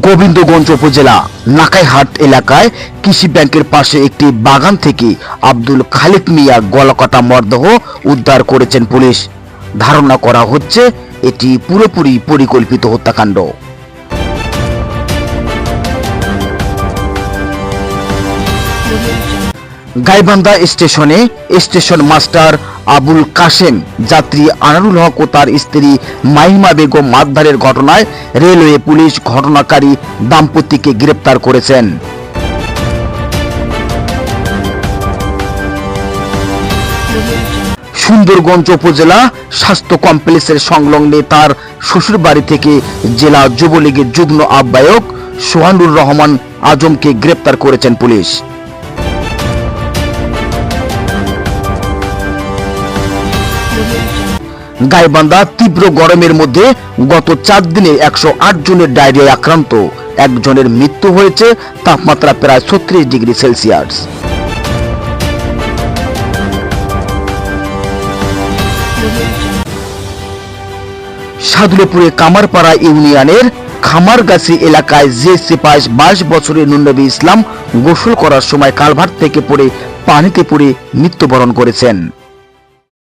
গোবিন্দগঞ্জ উপজেলা নাকাইহাট এলাকায় কৃষি ব্যাংকের পাশে একটি বাগান থেকে আব্দুল খালিক মিয়া গলাকাটা মরদেহ উদ্ধার করেছেন পুলিশ। ধারণা করা হচ্ছে এটি পুরোপুরি পরিকল্পিত হত্যাকাণ্ড। গাইবান্ধা স্টেশনে স্টেশন মাস্টার আবুল কাশেম, যাত্রী আনারুল হক ও তার স্ত্রী মাহিমা বেগম মারধারের ঘটনায় রেলওয়ে পুলিশ ঘটনাকারী দাম্পতিকে গ্রেপ্তার করেছেন। সুন্দরগঞ্জ উপজেলা স্বাস্থ্য কমপ্লেক্সের সংলগ্নে তার শ্বশুরবাড়ি থেকে জেলা যুবলীগের যুগ্ম আহ্বায়ক সোহানুর রহমান আজমকে গ্রেপ্তার করেছেন পুলিশ। গাইবান্ধা তীব্র গরমের মধ্যে গত চার দিনে একশো আট জনের ডায়রিয়ায় আক্রান্ত। একজনের মৃত্যু হয়েছে, তাপমাত্রা প্রায় ছত্রিশ ডিগ্রি সেলসিয়াস। সাদুলেপুরে কামারপাড়া ইউনিয়নের খামারগাছি এলাকায় যে সিপাহ বাইশ বছরের নুনবী ইসলাম গোসল করার সময় কালভার্ট থেকে পড়ে পানিতে পড়ে মৃত্যুবরণ করেছেন।